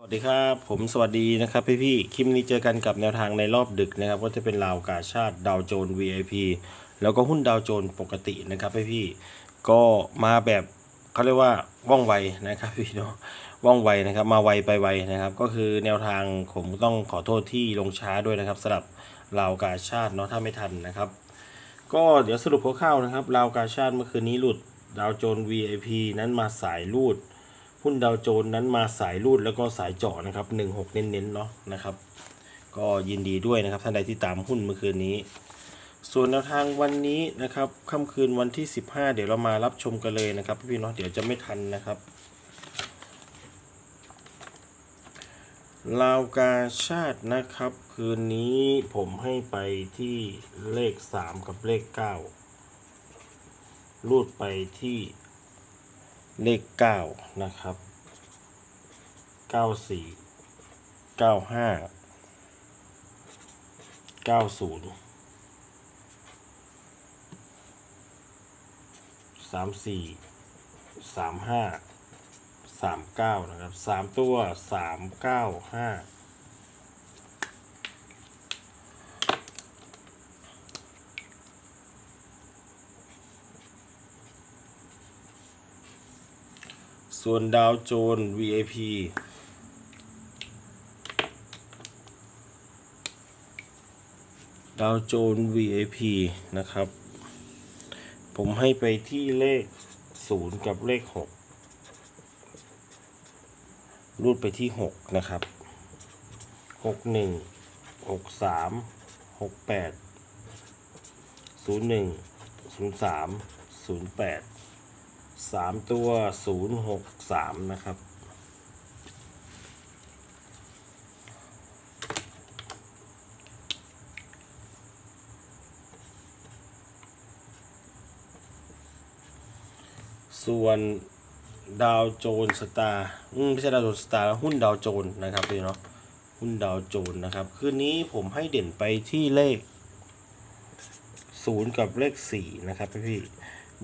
สวัสดีครับผมสวัสดีนะครับพี่พี่คลิปนี้เจอกันกับแนวทางในรอบดึกนะครับก็จะเป็นราวกาชาติดาวโจน VIP แล้วก็หุ้นดาวโจนปกตินะครับพี่พี่ก็มาแบบเขาเรียกว่าว่องไวนะครับพี่เนาะว่องไวนะครับมาไวไปไวนะครับ ก็คือแนวทางผมต้องขอโทษที่ลงช้าด้วยนะครับสำหรับราวกาชาติเนาะถ้าไม่ทันนะครับ ก็เดี๋ยวสรุปคร่าวๆนะครับราวกาชาติเมื่อคืนนี้หลุดดาวโจน VIP นั้นมาสายรูด หุ้นดาวโจนส์นั้นมาสายรูดแล้วก็สายเจาะนะครับหนึ่งหกเน้นๆเนาะนะครับ ก็ยินดีด้วยนะครับท่านใดที่ตามหุ้นเมื่อคืนนี้ ส่วนแนวทางวันนี้นะครับค่ำคืนวันที่ 15 เดี๋ยวเรามารับชมกันเลยนะครับพี่ๆเนาะเดี๋ยวจะไม่ทันนะครับลาวกาชาตินะครับ คืนนี้ผมให้ไปที่เลข 3 กับเลข 9 รูดไปที่ เลข 9 นะครับ 94 95 90 34 35 39 นะครับ 3 ตัว 395 ส่วนดาวโจน VIP ดาวโจน VIP นะครับ ผมให้ไปที่เลข 0 กับเลข 6 รูดไปที่ 6 นะครับ 61 63 68 01 03 08 สามตัว0 6 3นะครับ ส่วนดาวโจนสตาร์อืมไม่ใช่ดาวโจนสตาร์หุ้นดาวโจนนะครับพี่เนาะหุ้นดาวโจนนะครับ คืนนี้ผมให้เด่นไปที่เลข 0 กับเลข 4 นะครับพี่พี่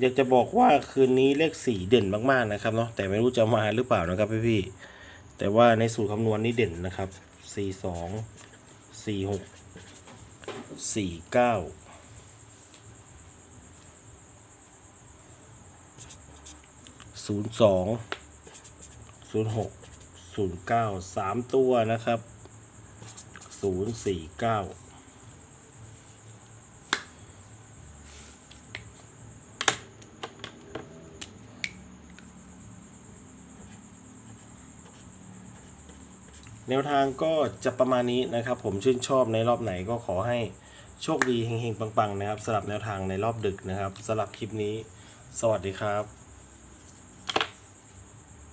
อยากจะบอกว่าคืนนี้เลข4เด่นมากๆนะครับเนาะแต่ไม่รู้จะมาหรือเปล่านะครับพี่พี่ๆแต่ว่าในสูตรคำนวณนี้เด่นนะครับ4 2 4 6 4 9ศูนย์สองศูนย์หกศูนย์เก้าสามตัวนะครับศูนย์สี่เก้า แนวทางก็จะประมาณนี้นะครับ ผมชื่นชอบในรอบไหนก็ขอให้โชคดีเฮงๆปังๆนะครับสำหรับแนวทางในรอบดึกนะครับสำหรับคลิปนี้ สวัสดีครับ